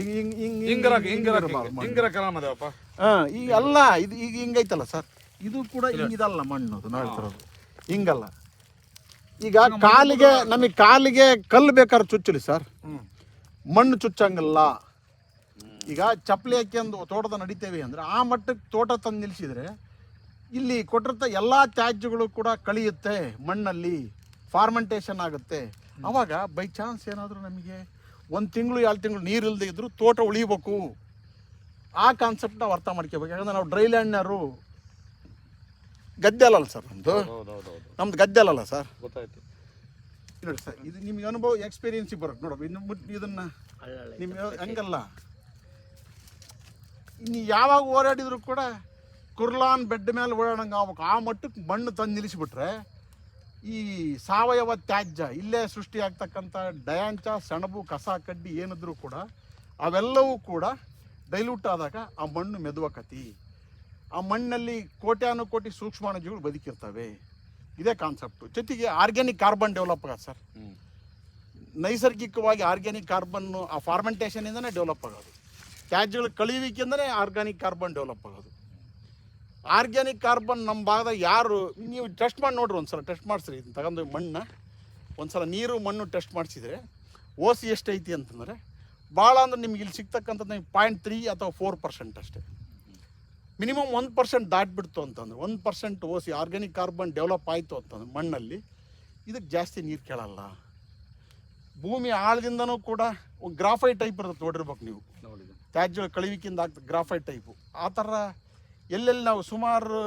ಈಗ ಹಿಂಗ್ ಹಿಂಗ್ ಹಿಂಗರ ಹಿಂಗ್ ಹಿಂಗರ ಇರ್ಬಾರ್ದು ಮಣ್ಣು. ಹಿಂಗರ ಕಲಾಮ ಅದೇವಪ್ಪ. ಹಾ ಈಗ ಅಲ್ಲ ಇದು ಈಗ ಹಿಂಗೈತಲ್ಲ ಸರ್? ಇದು ಕೂಡ ಹಿಂಗಿದಲ್ಲ ಮಣ್ಣು ಅದು ಹಿಂಗಲ್ಲ. ಈಗ ಕಾಲಿಗೆ ನಮಗೆ ಕಾಲಿಗೆ ಕಲ್ಲು ಬೇಕಾದ್ರೆ ಚುಚ್ಚಲಿ ಸರ್. ಮಣ್ಣು ಚುಚ್ಚಂಗಿಲ್ಲ. ಈಗ ಚಪ್ಪಲಿ ಹಾಕ್ಯಂದು ತೋಟದ ನಡಿತೇವೆ ಅಂದ್ರೆ ಆ ಮಟ್ಟಕ್ಕೆ ತೋಟ ತಂದು ನಿಲ್ಲಿಸಿದ್ರೆ ಇಲ್ಲಿ ಕೊಟ್ಟಿರ್ತ ಎಲ್ಲ ತ್ಯಾಜ್ಯಗಳು ಕೂಡ ಕಳಿಯುತ್ತೆ ಮಣ್ಣಲ್ಲಿ ಫಾರ್ಮೆಂಟೇಷನ್ ಆಗುತ್ತೆ. ಅವಾಗ ಬೈ ಚಾನ್ಸ್ ಏನಾದರೂ ನಮಗೆ ಒಂದು ತಿಂಗಳು ಎರಡು ತಿಂಗಳು ನೀರು ಇಲ್ಲದೆ ಇದ್ದರೂ ತೋಟ ಉಳಿಬೇಕು. ಆ ಕಾನ್ಸೆಪ್ಟ್ ನಾವು ಅರ್ಥ ಮಾಡ್ಕೋಬೇಕು. ಯಾಕಂದ್ರೆ ನಾವು ಡ್ರೈ ಲ್ಯಾಂಡ್ನವರು ಗದ್ದೆ ಅಲ್ಲಲ್ಲ ಸರ್ ನಮ್ಮದು ಹೌದು ನಮ್ದು ಗದ್ದೆ ಅಲ್ಲಲ್ಲ ಸರ್. ಗೊತ್ತಾಯ್ತು. ನೋಡಿ ಸರ್ ಇದು ನಿಮ್ಗೆ ಅನುಭವ ಎಕ್ಸ್ಪೀರಿಯನ್ಸಿಗೆ ಬರುತ್ತೆ ನೋಡಬೇಕು ಇನ್ನು ಮುಟ್ ಇದನ್ನ ನಿಮ್ಗೆ ಹಂಗಲ್ಲ. ಇನ್ನು ಯಾವಾಗ ಓಡಾಡಿದ್ರು ಕೂಡ ಕುರ್ಲಾನ್ ಬೆಡ್ ಮೇಲೆ ಓಡಾಡಂಗೆ ಆಗ್ಬೇಕು. ಆ ಮಟ್ಟಕ್ಕೆ ಮಣ್ಣು ತಂದು ನಿಲ್ಲಿಸ್ಬಿಟ್ರೆ ಈ ಸಾವಯವ ತ್ಯಾಜ್ಯ ಇಲ್ಲೇ ಸೃಷ್ಟಿ ಆಗ್ತಕ್ಕಂಥ ಡಯಾಂಚ ಸೆಣಬು ಕಸ ಕಡ್ಡಿ ಏನಿದ್ರೂ ಕೂಡ ಅವೆಲ್ಲವೂ ಕೂಡ ಡೈಲ್ಯೂಟ್ ಆದಾಗ ಆ ಮಣ್ಣು ಮೆದುವಕತಿ ಆ ಮಣ್ಣಲ್ಲಿ ಕೋಟ್ಯಾನುಕೋಟಿ ಸೂಕ್ಷ್ಮಾಣುಜೀವಿಗಳು ಬದುಕಿರ್ತವೆ. ಇದೇ ಕಾನ್ಸೆಪ್ಟು ಜೊತೆಗೆ ಆರ್ಗ್ಯಾನಿಕ್ ಕಾರ್ಬನ್ ಡೆವಲಪ್ ಆಗತ್ತೆ ಸರ್. ನೈಸರ್ಗಿಕವಾಗಿ ಆರ್ಗ್ಯಾನಿಕ್ ಕಾರ್ಬನ್ನು ಆ ಫಾರ್ಮೆಂಟೇಷನಿಂದನೇ ಡೆವಲಪ್ ಆಗೋದು. ತ್ಯಾಜ್ಯಗಳು ಕಳಿಯುವಿಕೆಂದನೇ ಆರ್ಗ್ಯಾನಿಕ್ ಕಾರ್ಬನ್ ಡೆವಲಪ್ ಆಗೋದು. ಆರ್ಗ್ಯಾನಿಕ್ ಕಾರ್ಬನ್ ನಮ್ಮ ಭಾಗದಾಗ ಯಾರು ನೀವು ಟೆಸ್ಟ್ ಮಾಡಿ ನೋಡ್ರಿ ಒಂದ್ಸಲ ಟೆಸ್ಟ್ ಮಾಡಿಸ್ರಿ. ಇದನ್ನ ತಗೊಂಡು ಮಣ್ಣು ಒಂದ್ಸಲ ನೀರು ಮಣ್ಣು ಟೆಸ್ಟ್ ಮಾಡಿಸಿದರೆ ಓಸಿ ಎಷ್ಟೈತಿ ಅಂತಂದರೆ ಭಾಳ ಅಂದ್ರೆ ನಿಮ್ಗೆ ಇಲ್ಲಿ ಸಿಗ್ತಕ್ಕಂಥದ್ದು ನಿಮ್ಗೆ ಪಾಯಿಂಟ್ ತ್ರೀ ಅಥವಾ ಫೋರ್ ಪರ್ಸೆಂಟ್ ಅಷ್ಟೇ. ಮಿನಿಮಮ್ ಒಂದು ಪರ್ಸೆಂಟ್ ದಾಟ್ಬಿಡ್ತು ಅಂತಂದ್ರೆ ಒಂದು percent OC organic carbon develop ಆಯಿತು ಅಂತಂದ್ರೆ ಮಣ್ಣಲ್ಲಿ ಇದಕ್ಕೆ ಜಾಸ್ತಿ ನೀರು ಕೇಳಲ್ಲ. ಭೂಮಿ ಆಳದಿಂದನೂ ಕೂಡ ಗ್ರಾಫೈಟ್ ಟೈಪ್ ಇರುತ್ತೆ ನೋಡಿರ್ಬೇಕು ನೀವು. ತ್ಯಾಜ್ಯ ಕಳಿವಿಕಿಂದ ಆಗ್ತದೆ ಗ್ರಾಫೈಟ್ ಟೈಪು ಆ ಥರ ಎಲ್ಲೆಲ್ಲಿ ನಾವು ಸುಮಾರು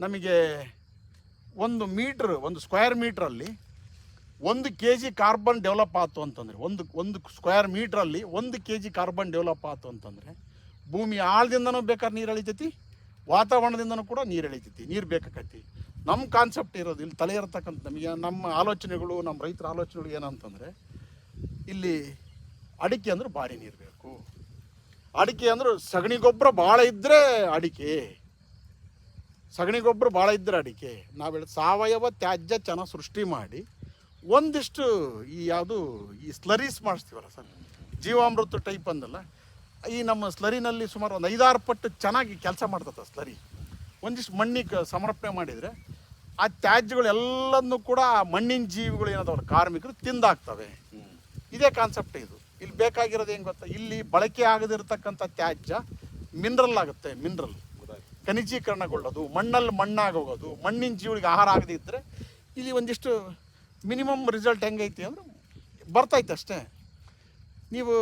ನಮಗೆ ಒಂದು ಮೀಟ್ರ್, ಒಂದು ಸ್ಕ್ವೇರ್ ಮೀಟ್ರಲ್ಲಿ ಒಂದು ಕೆ ಜಿ ಕಾರ್ಬನ್ ಡೆವಲಪ್ ಆಯ್ತು ಅಂತಂದರೆ, ಒಂದು ಒಂದು ಸ್ಕ್ವೇರ್ ಮೀಟ್ರಲ್ಲಿ ಒಂದು ಕೆ ಜಿ ಕಾರ್ಬನ್ ಡೆವಲಪ್ ಆಯ್ತು ಅಂತಂದರೆ, ಭೂಮಿ ಆಳದಿಂದನೂ ಬೇಕಾದ್ರೆ ನೀರು ಎಳಿತೈತಿ, ವಾತಾವರಣದಿಂದನೂ ಕೂಡ ನೀರು ಎಳಿತೈತಿ, ನೀರು ಬೇಕಾಕೈತಿ. ನಮ್ಮ ಕಾನ್ಸೆಪ್ಟ್ ಇರೋದು ಇಲ್ಲಿ ತಲೆ ಇರತಕ್ಕಂಥ ನಮಗೆ, ನಮ್ಮ ಆಲೋಚನೆಗಳು, ನಮ್ಮ ರೈತರ ಆಲೋಚನೆಗಳು ಏನಂತಂದರೆ, ಇಲ್ಲಿ ಅಡಿಕೆ ಅಂದ್ರೆ ಭಾರಿ ನೀರು ಬೇಕು. ಅಡಿಕೆ ಅಂದ್ರೆ ಸಗಣಿ ಗೊಬ್ಬರ ಭಾಳ ಇದ್ದರೆ ಅಡಿಕೆ. ಸಗಣಿ ಗೊಬ್ಬರ ಭಾಳ ಇದ್ದರೆ ಅಡಿಕೆ. ನಾವು ಹೇಳಿ ಸಾವಯವ ತ್ಯಾಜ್ಯ ಚೆನ್ನಾಗಿ ಸೃಷ್ಟಿ ಮಾಡಿ ಒಂದಿಷ್ಟು ಈ ಯಾವುದು ಈ ಸ್ಲರೀಸ್ ಮಾಡಿಸ್ತೀವಲ್ಲ ಸರ್, ಜೀವಾಮೃತ ಟೈಪ್ ಅಂದಲ್ಲ, ಈ ನಮ್ಮ ಸ್ಲರಿನಲ್ಲಿ ಸುಮಾರು ಒಂದು ಐದಾರು ಪಟ್ಟು ಚೆನ್ನಾಗಿ ಕೆಲಸ ಮಾಡ್ತದೆ ಸ್ಲರಿ. ಒಂದಿಷ್ಟು ಮಣ್ಣಿಗೆ ಸಮರ್ಪಣೆ ಮಾಡಿದರೆ ಆ ತ್ಯಾಜ್ಯಗಳು ಎಲ್ಲದನ್ನೂ ಕೂಡ ಆ ಮಣ್ಣಿನ ಜೀವಿಗಳು ಏನದವಲ್ಲ, ಕಾರ್ಮಿಕರು ತಿಂದಾಗ್ತವೆ. ಇದೇ ಕಾನ್ಸೆಪ್ಟ್ ಇದು. ಇಲ್ಲಿ ಬೇಕಾಗಿರೋದು ಏನು ಗೊತ್ತಾ? ಇಲ್ಲಿ ಬಳಕೆ ಆಗದಿರತಕ್ಕಂಥ ತ್ಯಾಜ್ಯ ಮಿನರಲ್ ಆಗುತ್ತೆ ಮಿನರಲ್ ಖನಿಜೀಕರಣಗೊಳ್ಳೋದು, ಮಣ್ಣಲ್ಲಿ ಮಣ್ಣಾಗೋಗೋದು, ಮಣ್ಣಿನ ಜೀವಿಗೆ ಆಹಾರ ಆಗದಿದ್ದರೆ ಇಲ್ಲಿ ಒಂದಿಷ್ಟು ಮಿನಿಮಮ್ ರಿಸಲ್ಟ್ ಹೆಂಗೈತಿ ಅಂದ್ರೆ ಬರ್ತೈತೆ ಅಷ್ಟೇ. ನೀವು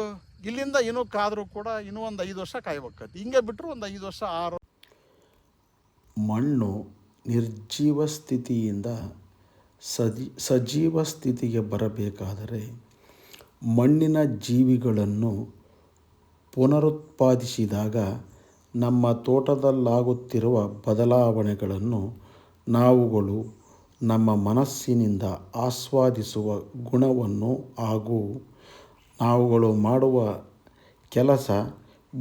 ಇಲ್ಲಿಂದ ಇನ್ನೂ ಕಾದರೂ ಕೂಡ ಇನ್ನೂ ಒಂದು ಐದು ವರ್ಷ ಕಾಯ್ಬೇಕಾಗ್ತದೆ ಹಿಂಗೆ ಬಿಟ್ಟರು ಒಂದು ಐದು ವರ್ಷ, ಆರು ಮಣ್ಣು ನಿರ್ಜೀವ ಸ್ಥಿತಿಯಿಂದ ಸಜಿ, ಸಜೀವ ಸ್ಥಿತಿಗೆ ಬರಬೇಕಾದರೆ ಮಣ್ಣಿನ ಜೀವಿಗಳನ್ನು ಪುನರುತ್ಪಾದಿಸಿದಾಗ ನಮ್ಮ ತೋಟದಲ್ಲಾಗುತ್ತಿರುವ ಬದಲಾವಣೆಗಳನ್ನು ನಾವುಗಳು ನಮ್ಮ ಮನಸ್ಸಿನಿಂದ ಆಸ್ವಾದಿಸುವ ಗುಣವನ್ನು ಹಾಗೂ ನಾವುಗಳು ಮಾಡುವ ಕೆಲಸ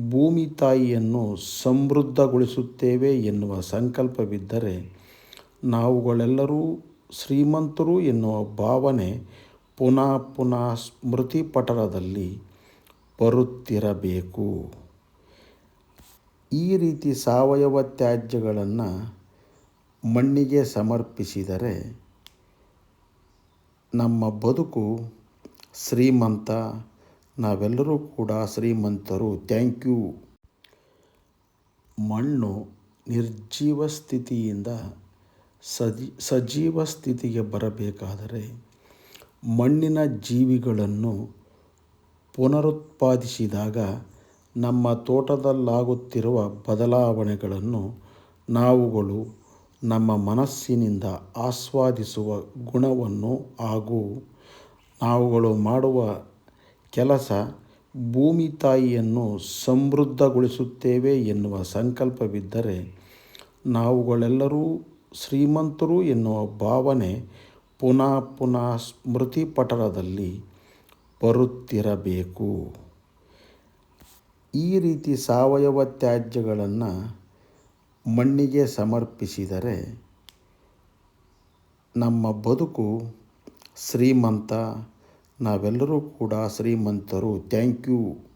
ಭೂಮಿ ತಾಯಿಯನ್ನು ಸಮೃದ್ಧಗೊಳಿಸುತ್ತೇವೆ ಎನ್ನುವ ಸಂಕಲ್ಪವಿದ್ದರೆ ನಾವುಗಳೆಲ್ಲರೂ ಶ್ರೀಮಂತರು ಎನ್ನುವ ಭಾವನೆ ಪುನಃ ಪುನಃ ಸ್ಮೃತಿ ಪಟಲದಲ್ಲಿ ಬರುತ್ತಿರಬೇಕು. ಈ ರೀತಿ ಸಾವಯವ ತ್ಯಾಜ್ಯಗಳನ್ನು ಮಣ್ಣಿಗೆ ಸಮರ್ಪಿಸಿದರೆ ನಮ್ಮ ಬದುಕು ಶ್ರೀಮಂತ. ನಾವೆಲ್ಲರೂ ಕೂಡ ಶ್ರೀಮಂತರು. Thank you. ಮಣ್ಣು ನಿರ್ಜೀವ ಸ್ಥಿತಿಯಿಂದ ಸಜಿ, ಸಜೀವ ಸ್ಥಿತಿಗೆ ಬರಬೇಕಾದರೆ ಮಣ್ಣಿನ ಜೀವಿಗಳನ್ನು ಪುನರುತ್ಪಾದಿಸಿದಾಗ ನಮ್ಮ ತೋಟದಲ್ಲಾಗುತ್ತಿರುವ ಬದಲಾವಣೆಗಳನ್ನು ನಾವುಗಳು ನಮ್ಮ ಮನಸ್ಸಿನಿಂದ ಆಸ್ವಾದಿಸುವ ಗುಣವನ್ನು ಹಾಗೂ ನಾವುಗಳು ಮಾಡುವ ಕೆಲಸ ಭೂಮಿ ತಾಯಿಯನ್ನು ಸಮೃದ್ಧಗೊಳಿಸುತ್ತೇವೆ ಎನ್ನುವ ಸಂಕಲ್ಪವಿದ್ದರೆ ನಾವುಗಳೆಲ್ಲರೂ ಶ್ರೀಮಂತರು ಎನ್ನುವ ಭಾವನೆ ಪುನಃ ಪುನಃ ಸ್ಮೃತಿ ಪಟಲದಲ್ಲಿ ಬರುತ್ತಿರಬೇಕು. ಈ ರೀತಿ ಸಾವಯವ ತ್ಯಾಜ್ಯಗಳನ್ನು ಮಣ್ಣಿಗೆ ಸಮರ್ಪಿಸಿದರೆ ನಮ್ಮ ಬದುಕು ಶ್ರೀಮಂತ. ನಾವೆಲ್ಲರೂ ಕೂಡ ಶ್ರೀಮಂತರು. Thank you.